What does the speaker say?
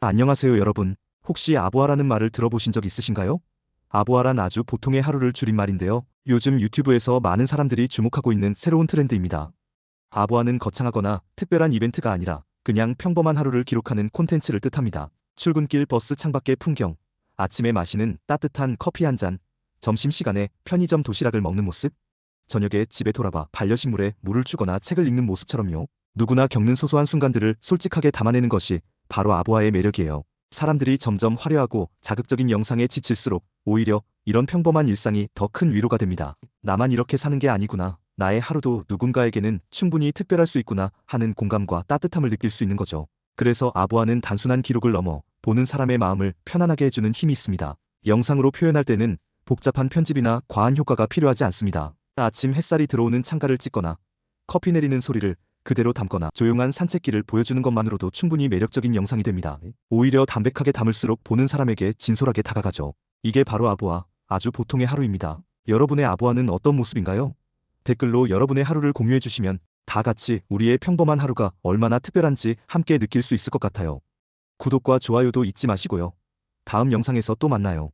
안녕하세요 여러분. 혹시 아부아라는 말을 들어보신 적 있으신가요? 아부아란 아주 보통의 하루를 줄인 말인데요. 요즘 유튜브에서 많은 사람들이 주목하고 있는 새로운 트렌드입니다. 아부아는 거창하거나 특별한 이벤트가 아니라 그냥 평범한 하루를 기록하는 콘텐츠를 뜻합니다. 출근길 버스 창밖의 풍경, 아침에 마시는 따뜻한 커피 한 잔, 점심시간에 편의점 도시락을 먹는 모습, 저녁에 집에 돌아와 반려식물에 물을 주거나 책을 읽는 모습처럼요. 누구나 겪는 소소한 순간들을 솔직하게 담아내는 것이 바로 아부아의 매력이에요. 사람들이 점점 화려하고 자극적인 영상에 지칠수록 오히려 이런 평범한 일상이 더 큰 위로가 됩니다. 나만 이렇게 사는 게 아니구나. 나의 하루도 누군가에게는 충분히 특별할 수 있구나 하는 공감과 따뜻함을 느낄 수 있는 거죠. 그래서 아부아는 단순한 기록을 넘어 보는 사람의 마음을 편안하게 해주는 힘이 있습니다. 영상으로 표현할 때는 복잡한 편집이나 과한 효과가 필요하지 않습니다. 아침 햇살이 들어오는 창가를 찍거나 커피 내리는 소리를 그대로 담거나 조용한 산책길을 보여주는 것만으로도 충분히 매력적인 영상이 됩니다. 오히려 담백하게 담을수록 보는 사람에게 진솔하게 다가가죠. 이게 바로 아부아, 아주 보통의 하루입니다. 여러분의 아부아는 어떤 모습인가요? 댓글로 여러분의 하루를 공유해 주시면 다 같이 우리의 평범한 하루가 얼마나 특별한지 함께 느낄 수 있을 것 같아요. 구독과 좋아요도 잊지 마시고요. 다음 영상에서 또 만나요.